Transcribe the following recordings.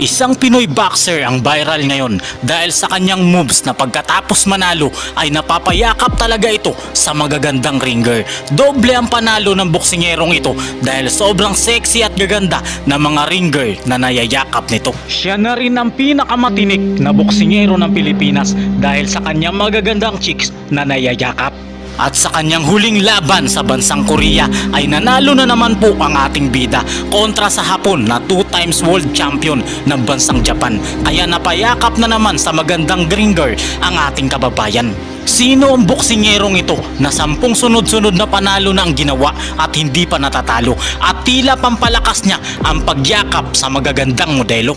Isang Pinoy boxer ang viral ngayon dahil sa kanyang moves na pagkatapos manalo ay napapayakap talaga ito sa magagandang ringer. Doble ang panalo ng boksingerong ito dahil sobrang sexy at gaganda ng mga ringer na nayayakap nito. Siya na rin ang pinakamatinik na boksingero ng Pilipinas dahil sa kanyang magagandang chicks na nayayakap. At sa kanyang huling laban sa bansang Korea ay nanalo na naman po ang ating bida kontra sa Hapon na two times world champion ng bansang Japan. Kaya napayakap na naman sa magandang gringer ang ating kababayan. Sino ang boksingerong ito na sampung sunod-sunod na panalo na ang ginawa at hindi pa natatalo at tila pampalakas niya ang pagyakap sa magagandang modelo?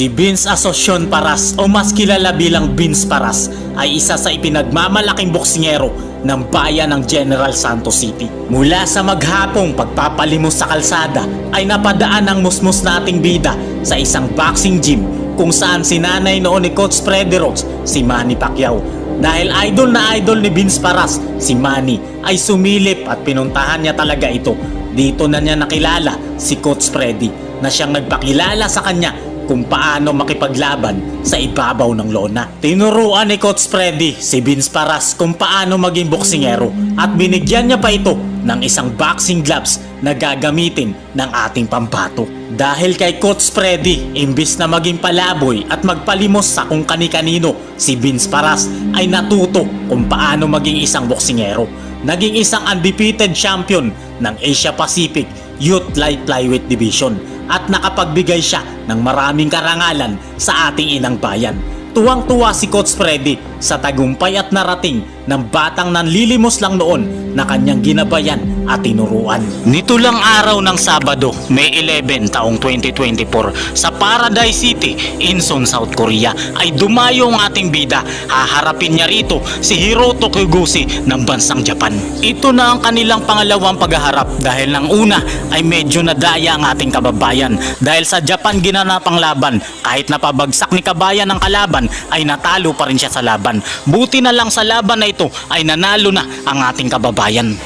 Si Vince Asocion Paras o mas kilala bilang Vince Paras ay isa sa ipinagmamalaking boksingero ng bayan ng General Santos City. Mula sa maghapong pagpapalimos sa kalsada ay napadaan ang musmus nating bida sa isang boxing gym kung saan sinanay noon ni Coach Freddy Rhodes si Manny Pacquiao. Dahil idol na idol ni Vince Paras, si Manny ay sumilip at pinuntahan niya talaga ito. Dito na niya nakilala si Coach Freddy na siyang nagpakilala sa kanya kung paano makipaglaban sa ibabaw ng lona. Tinuruan ni Coach Freddy si Vince Paras kung paano maging boksingero at binigyan niya pa ito ng isang boxing gloves na gagamitin ng ating pambato. Dahil kay Coach Freddy, imbis na maging palaboy at magpalimos sa kung kani-kanino, si Vince Paras ay natuto kung paano maging isang boksingero. Naging isang undefeated champion ng Asia Pacific Youth Light Flyweight Division at nakapagbigay siya ng maraming karangalan sa ating inang bayan. Tuwang-tuwa si Coach Freddy sa tagumpay at narating ng batang nanlilimos lang noon na kanyang ginabayan at tinuruan. Nito lang araw ng Sabado, May 11 taong 2024 sa Paradise City, Incheon, South Korea ay dumayo ang ating bida. Haharapin niya rito si Hiroto Kyoguchi ng bansang Japan. Ito na ang kanilang pangalawang paghaharap dahil ng una ay medyo nadaya ang ating kababayan dahil sa Japan ginanap ang laban kahit napabagsak ni kabayan ng kalaban ay natalo pa rin siya sa laban. Buti na lang sa laban na ito ay nanalo na ang ating kababayan.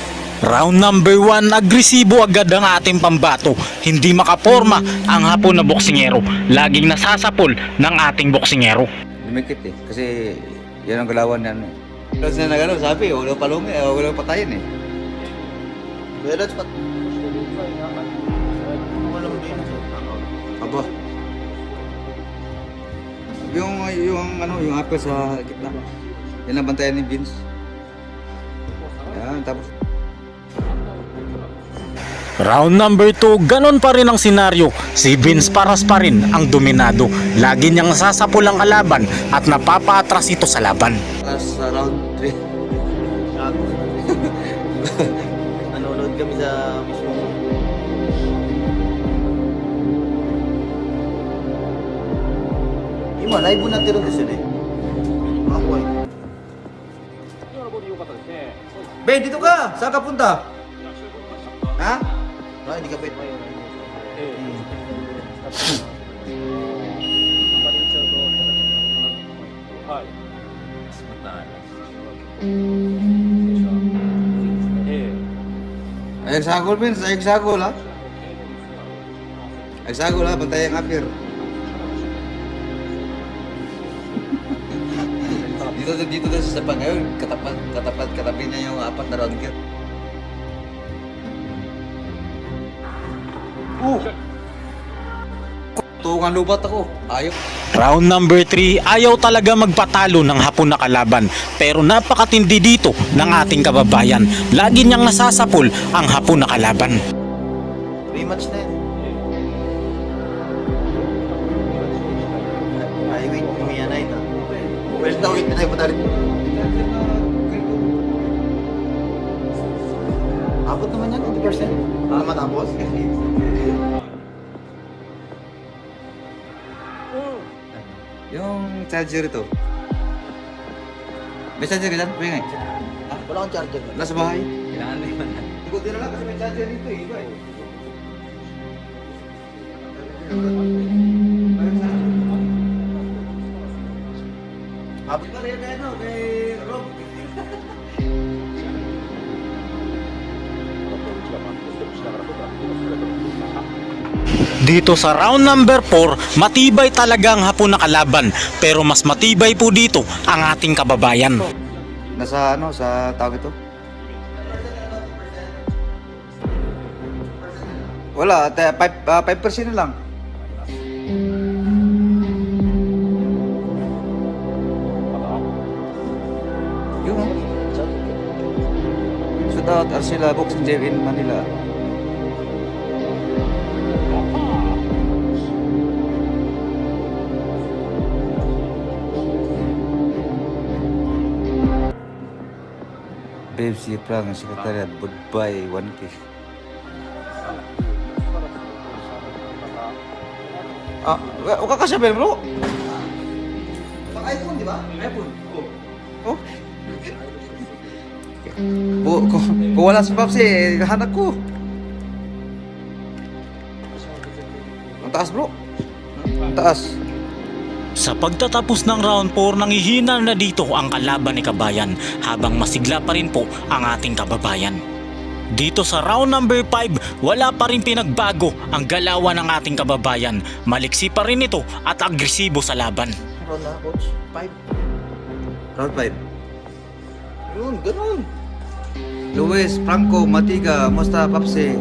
Round number 1, agresibo agad ang ating pambato. Hindi makaporma ang hapon na boksingero. Laging nasasapol ng ating boksingero. Lumikit eh. Kasi yan ang galawan niya. Ano. Kasi na nagano, sabi, wala palungi, eh, wala patayin eh. That's what... Aba. Yung, yung ano, yung apple sa gitna. Yan ang bantayan ni Vince. Yan, tapos Round number 2, ganon pa rin ang senaryo. Si Vince Paras pa rin ang dominado. Lagi niyang nasasapol ang kalaban at napapatras ito sa laban. Last uh, round 3. Nanonood kami sa mismong... Ima, live mo natin rin sila eh. Ben, dito ka! Saan ka punta? Ha? Ah, hindi ka pwede. Ay, sagol, Ben. Ay, sagol, ha? Ay, sagol, ha? Bantayan ang apir. Dito, dito na sa Sapang ngayon, katapat, katapat, katabi niya yung apat na round gear. Uh! Tungan lubat ako. Ayaw. Round number 3, ayaw talaga magpatalo ng hapon na kalaban. Pero napakatindi dito ng ating kababayan. Lagi niyang nasasapol ang hapon na kalaban. Rematch na yun. Well, na wait, na rin. Abot naman yan, 80%. Ah, matapos. Yung charger ito. May charger ka dyan? Pwede nga. Ah, wala akong charger. Nasa bahay? Kailangan na yun. Ko din kasi may charger dito eh. Iba eh. Abot pa rin kay, ano, kay Rob. Dito sa round number 4, matibay talaga ang hapon na kalaban pero mas matibay po dito ang ating kababayan. Nasa ano sa tawag ito? Wala, 5% uh, ah, lang. Shoot out Arcila Boxing Gym in Manila. Babe, si Prang, sekretariat, goodbye, 1K. Ah, wa- wag ka sabihin bro. IPhone, di ba? iPhone. Oh. Oh. Kung, kung wala si Pops eh, hanap ko. Ang taas bro. Ang taas. Sa pagtatapos ng round 4, nangihina na dito ang kalaban ni Kabayan habang masigla pa rin po ang ating kababayan. Dito sa round number 5, wala pa rin pinagbago ang galawan ng ating kababayan. Maliksi pa rin ito at agresibo sa laban. Round na, coach. Five. Round 5. Yun, ganun. Luis, Franco, Matiga, Musta, Papsi.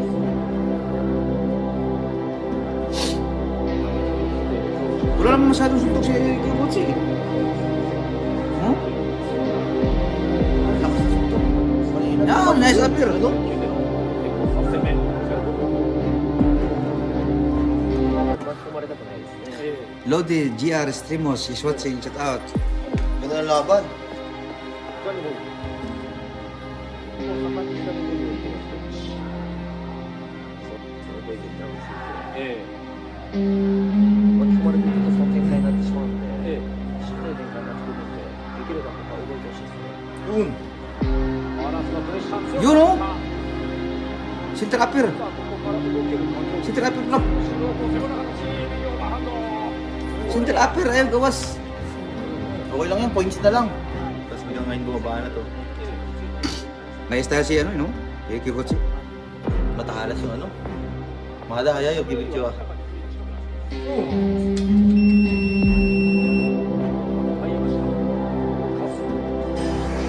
Wala naman masyadong suntok si. Huh? Na suntok. Malina. Yeah, nice appear. Ano? Lodi, GR, Streamos is watching, chat out. Ganun ang laban. Yun. Yun oh! Center appear. Center appear na. Center appear, ayun, gawas. Okay lang yan, points na lang. Tapos biglang ngayon bumaba na to. May style si ano, no? Eh, Kibotsi. Matahalas yung ano. Mahadahaya yung kibityo ah.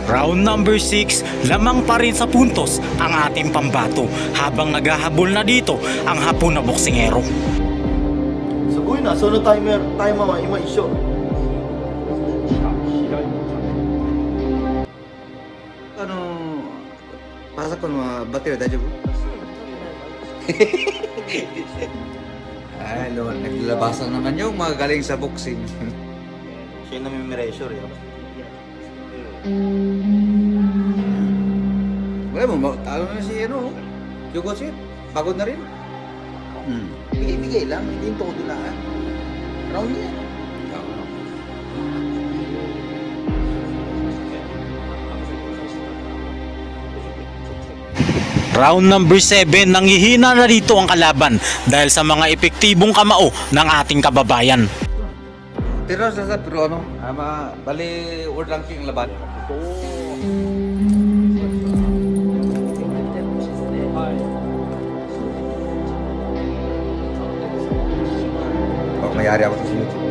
Round number 6, lamang pa rin sa puntos ang ating pambato habang naghahabol na dito ang hapon na boksingero. Sugoy na, so no timer, time mama, ima pasa ko mga battery, dajo ko. Ay, lo, naglalabasan naman yung mga galing sa boxing. Siya yung namimiresure eh. Wala mo, ma- talo na si ano, Kibotsi. Pagod na rin. Hmm. Bigay-bigay lang, hindi yung todo na ah. Round niya. Round number 7, nanghihina na dito ang kalaban dahil sa mga epektibong kamao ng ating kababayan. Pero sa sa pero ano, ama, bali world ranking laban. Pag mayari ako sa YouTube.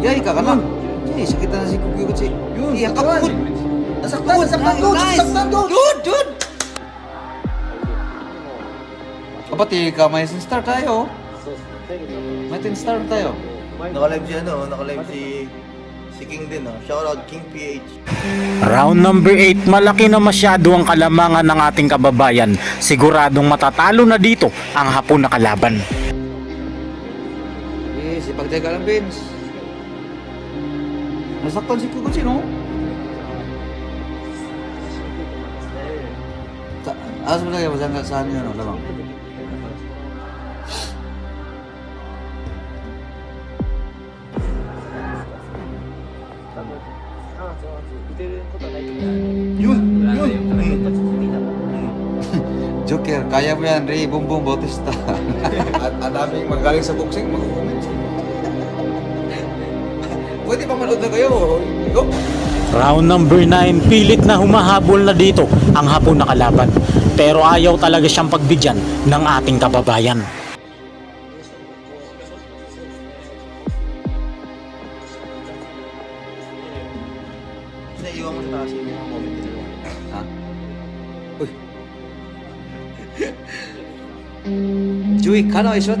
Yay, ka ka. Yay, sakit na si Kuki Kutsi. Yun, iya ka po. Nasaktan, nasaktan doon, nasaktan doon. Yun, yun. Kapati ka, may sin star tayo. May tin star tayo. Naka-live si ano, naka-live si si King din ah. Shoutout King PH. Round number 8, malaki na masyado ang kalamangan ng ating kababayan. Siguradong matatalo na dito ang hapon na kalaban. Eh, si Pagtega lang, Vince. Nasaktan si Kukutsi, no? Sa, asa mo na kayo, saan, saan yun, ano, lamang? Yun, yun. Joker, kaya mo yan, Ray Bumbong Bautista. At ang daming magaling sa boxing, mag-comment. Pwede pa manood na kayo. Go. Round number 9, pilit na humahabol na dito ang hapon na kalaban. Pero ayaw talaga siyang pagbigyan ng ating kababayan. Naiiwan mo sa taas yung mga comment nila. Ha? Uy.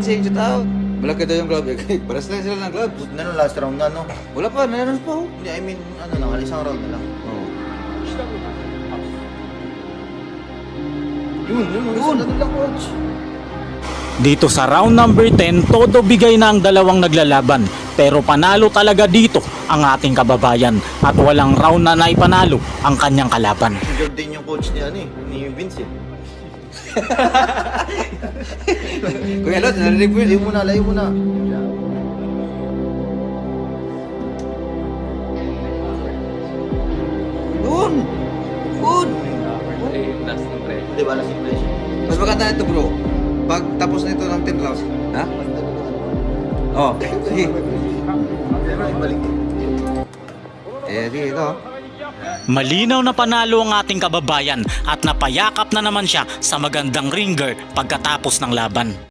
Siya yung tao. Malaki daw yung glove. eh. Paras lang sila ng na nung last round na, no? Wala pa, nanon pa oh. Hindi, I mean, ano lang, isang round na lang. Oh. Yun, yun, yun. Yun, lang, coach. Dito sa round number 10, todo bigay na ang dalawang naglalaban. Pero panalo talaga dito ang ating kababayan at walang round na naipanalo ang kanyang kalaban. Injured din yung coach ni, ano eh, ni Vince eh. Kuya Lot, narinig mo Layo yun. mo na, layo mo na. Doon! Doon! Di ba, last impression? Mas maganda ito bro. Pag tapos nito ng 10 rounds. Ha? Oh, sige. Pero ibalik. Eh, dito. Malinaw na panalo ang ating kababayan at napayakap na naman siya sa magandang ringer pagkatapos ng laban.